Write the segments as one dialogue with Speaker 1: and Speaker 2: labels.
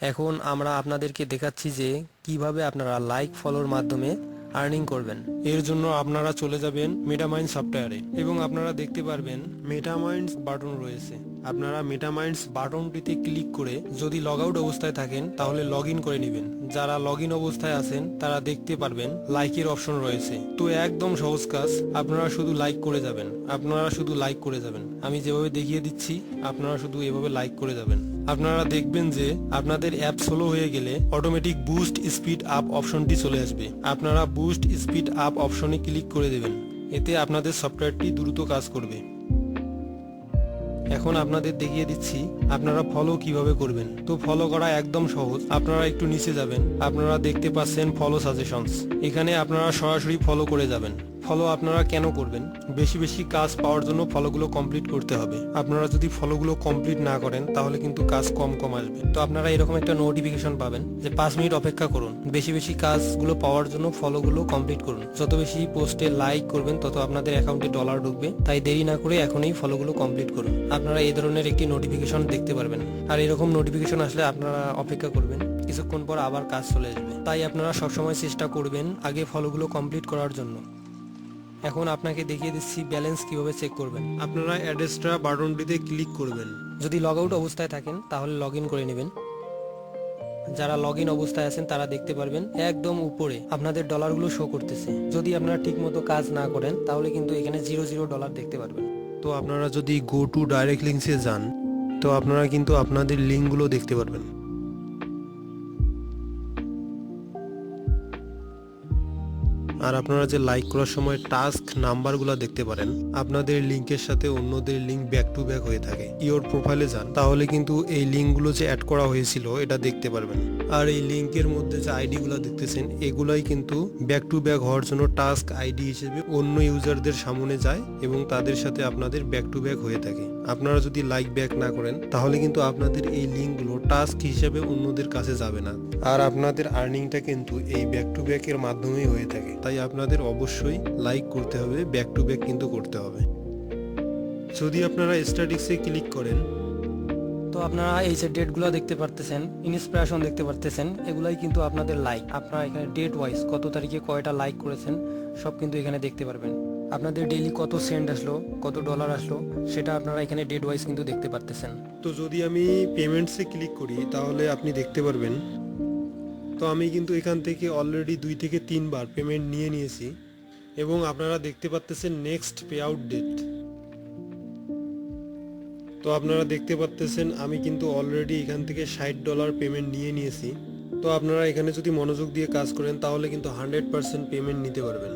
Speaker 1: এখন আমরা আপনাদেরকে দেখাচ্ছি যে কীভাবে আপনারা লাইক ফলোর মাধ্যমে আর্নিং করবেন।
Speaker 2: এর জন্য আপনারা চলে যাবেন মেটামাইন্ড সফটওয়্যারে এবং আপনারা দেখতে পারবেন মেটামাইন্ড বাটন রয়েছে। আপনারা মেটামাইন্ডস বাটনটিতে ক্লিক করে যদি লগ আউট অবস্থায় থাকেন, তাহলে লগ করে নেবেন। যারা লগ অবস্থায় আছেন, তারা দেখতে পারবেন লাইকের অপশন রয়েছে। তো একদম সহজ কাজ, আপনারা শুধু লাইক করে যাবেন। আপনারা শুধু লাইক করে যাবেন। আমি যেভাবে দেখিয়ে দিচ্ছি, আপনারা শুধু এভাবে লাইক করে যাবেন। আপনারা দেখবেন যে, আপনাদের অ্যাপ স্লো হয়ে গেলে অটোমেটিক বুস্ট স্পিড আপ অপশনটি চলে আসবে। আপনারা বুস্ট স্পিড আপ অপশনে ক্লিক করে দেবেন। এতে আপনাদের সফটওয়্যারটি দ্রুত কাজ করবে। এখন আপনাদের দেখিয়ে দিচ্ছি, আপনারা ফলো কীভাবে করবেন। তো ফলো করা একদম সহজ, আপনারা একটু নিচে যাবেন, আপনারা দেখতে পাচ্ছেন ফলো সাজেশনস এখানে আপনারা সরাসরি ফলো করে যাবেন। ফলো আপনারা কেন করবেন? বেশি বেশি কাজ পাওয়ার জন্য ফলোগুলো কমপ্লিট করতে হবে। আপনারা যদি ফলোগুলো কমপ্লিট না করেন, তাহলে কিন্তু কাজ কম কম আসবে। তো আপনারা এরকম একটা নোটিফিকেশন পাবেন যে পাঁচ মিনিট অপেক্ষা করুন। বেশি বেশি কাজগুলো পাওয়ার জন্য ফলোগুলো কমপ্লিট করুন। যত বেশি পোস্টে লাইক করবেন, তত আপনাদের অ্যাকাউন্টে ডলার ঢুকবে। তাই দেরি না করে এখনই ফলোগুলো কমপ্লিট করুন। আপনারা এই ধরনের একটি নোটিফিকেশন দেখতে পারবেন। আর এরকম নোটিফিকেশন আসলে আপনারা অপেক্ষা করবেন। কিছুক্ষণ পর আবার কাজ চলে আসবে। তাই আপনারা সবসময় চেষ্টা করবেন আগে ফলোগুলো কমপ্লিট করার জন্য। এখন আপনাকে দেখিয়ে দিচ্ছি ব্যালেন্স কীভাবে চেক করবেন। আপনারা অ্যাড্রেসটা বাটনটিতে ক্লিক করবেন।
Speaker 1: যদি লগ আউট অবস্থায় থাকেন তাহলে লগ ইন করে নেবেন। যারা লগ ইন অবস্থায় আছেন তারা দেখতে পারবেন একদম উপরে আপনাদের ডলারগুলো শো করতেছে। যদি আপনারা ঠিক মতো কাজ না করেন তাহলে কিন্তু এখানে জিরো জিরো ডলার দেখতে পারবেন।
Speaker 2: তো আপনারা যদি গো টু ডাইরেক্ট লিঙ্কসে যান তো আপনারা কিন্তু আপনাদের লিঙ্কগুলো দেখতে পারবেন। আর আপনারা যে লাইক করার সময় টাস্ক নাম্বারগুলো দেখতে পারেন, আপনাদের লিংকের সাথে অন্যদের লিংক ব্যাক টু ব্যাক হয়ে থাকে। ইওর প্রোফাইলে যান, তাহলে কিন্তু এই লিঙ্কগুলো যে অ্যাড করা হয়েছিল, এটা দেখতে পারবেন। আর এই লিংকের মধ্যে যে আইডিগুলো দেখতেছেন, এগুলাই কিন্তু ব্যাক টু ব্যাক হওয়ার জন্য টাস্ক আইডি হিসেবে অন্য ইউজারদের সামনে যায় এবং তাদের সাথে আপনাদের ব্যাক টু ব্যাক হয়ে থাকে। আপনারা যদি লাইক ব্যাক না করেন, তাহলে কিন্তু আপনাদের এই লিঙ্কগুলো টাস্ক হিসেবে অন্যদের কাছে যাবে না। আর আপনাদের আর্নিংটা কিন্তু এই ব্যাক টু ব্যাকের মাধ্যমেই হয়ে থাকে। তাই আপনাদের অবশ্যই লাইক করতে হবে ব্যাক টু ব্যাক কিন্তু করতে হবে। যদি আপনারা স্ট্যাটিক্সে ক্লিক করেন
Speaker 1: তো আপনারা এই যে ডেটগুলো দেখতে পারতেছেন ইন্সপিরেশন দেখতে পারতেছেন এগুলাই কিন্তু আপনাদের লাইক আপনারা এখানে ডেট ওয়াইজ কত তারিখে কয়টা লাইক করেছেন সব কিন্তু এখানে দেখতে পারবেন। আপনাদের ডেইলি কত সেন্ট আসলো কত ডলার আসলো সেটা আপনারা এখানে ডেট ওয়াইজ কিন্তু দেখতে পারতেছেন।
Speaker 2: তো যদি আমি পেমেন্টসে ক্লিক করি তাহলে আপনি দেখতে পারবেন তো আমি কিন্তু এখান থেকে অলরেডি দুই থেকে তিনবার পেমেন্ট নিয়ে নিয়েছি এবং আপনারা দেখতে পাচ্তেছেন নেক্সট পে আউট ডেট তো আপনারা দেখতে পাচ্তেছেন আমি কিন্তু অলরেডি এখান থেকে ষাট ডলার পেমেন্ট নিয়ে নিয়েছি। তো আপনারা এখানে যদি মনোযোগ দিয়ে কাজ করেন তাহলে কিন্তু হান্ড্রেড পার্সেন্ট পেমেন্ট নিতে পারবেন।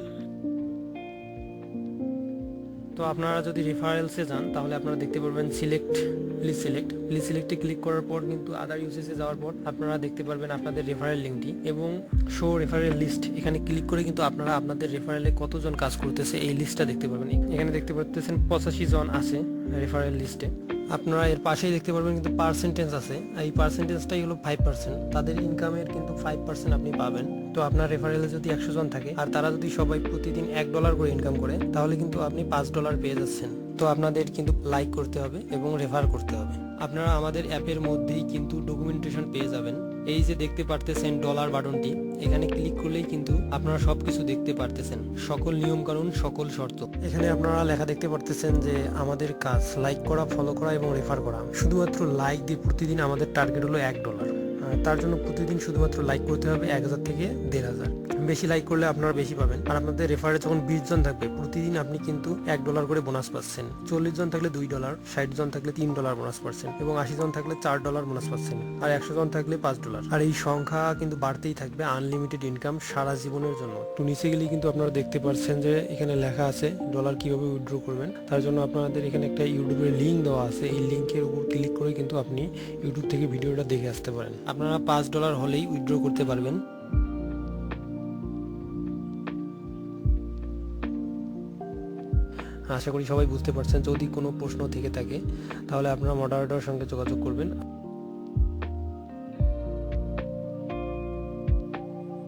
Speaker 1: তো আপনারা যদি রেফারেলসে যান, তাহলে আপনারা দেখতে পারবেন সিলেক্ট প্লিজ সিলেক্ট প্লিজ সিলেক্টে ক্লিক করার পর কিন্তু আদার ইউসেসে যাওয়ার পর আপনারা দেখতে পারবেন আপনাদের রেফারেল লিঙ্কটি এবং শো রেফারেল লিস্ট এখানে ক্লিক করে কিন্তু আপনারা আপনাদের রেফারেলে কতজন কাজ করতেছে এই লিস্টটা দেখতে পারবেন। এখানে দেখতে পাচ্ছেন পঁচাশি জন আছে রেফারেল লিস্টে আপনারা এর পাশেই দেখতে পারবেন কিন্তু পার্সেন্টেজ আছে। এই পার্সেন্টেজটাই হলো ফাইভ পার্সেন্ট তাদের ইনকামের কিন্তু ফাইভ পার্সেন্ট আপনি পাবেন। তো আপনার রেফারেলে যদি একশো জন থাকে, আর তারা যদি সবাই প্রতিদিন এক ডলার করে ইনকাম করে, তাহলে কিন্তু আপনি পাঁচ ডলার পেয়ে যাচ্ছেন। তো আপনাদের কিন্তু লাইক করতে হবে এবং রেফার করতে হবে। আপনারা আমাদের অ্যাপের মধ্যেই কিন্তু ডকুমেন্টেশন পেয়ে যাবেন। এই যে দেখতে পারতেছেন ডলার বাটনটি, এখানে ক্লিক করলেই কিন্তু আপনারা সবকিছু দেখতে পারতেছেন। সকল নিয়ম কানুন সকল শর্ত। এখানে আপনারা লেখা দেখতে পারতেছেন যে আমাদের কাজ লাইক করা ফলো করা এবং রেফার করা। শুধুমাত্র লাইক দিয়ে প্রতিদিন আমাদের টার্গেট হলো এক ডলার তার জন্য প্রতিদিন শুধুমাত্র লাইক করতে হবে এক হাজার থেকে দেড় হাজার। বেশি লাইক করলে আপনারা বেশি পাবেন। আর আপনাদের রেফারে যখন বিশ জন থাকবে, প্রতিদিন আপনি কিন্তু এক ডলার করে বোনাস পাচ্ছেন। চল্লিশ জন থাকলে দুই ডলার ষাট জন থাকলে তিন ডলার বোনাস পাচ্ছেন এবং আশি জন থাকলে চার ডলার বোনাস পাচ্ছেন আর একশো জন থাকলে পাঁচ ডলার আর এই সংখ্যা কিন্তু বাড়তেই থাকবে আনলিমিটেড ইনকাম সারা জীবনের জন্য। তো নিচে গেলেই কিন্তু আপনারা দেখতে পাচ্ছেন যে এখানে লেখা আছে ডলার কীভাবে উইথড্র করবেন। তার জন্য আপনাদের এখানে একটা ইউটিউবের লিঙ্ক দেওয়া আছে। এই লিঙ্কের উপর ক্লিক করে কিন্তু আপনি ইউটিউব থেকে ভিডিওটা দেখে আসতে পারেন। আপনারা পাঁচ ডলার হলেই উইথড্র করতে পারবেন। আশা করি সবাই বুঝতে পারছেন। যদি কোনো প্রশ্ন থেকে থাকে, তাহলে আপনারা মডারেটরের সঙ্গে যোগাযোগ করবেন।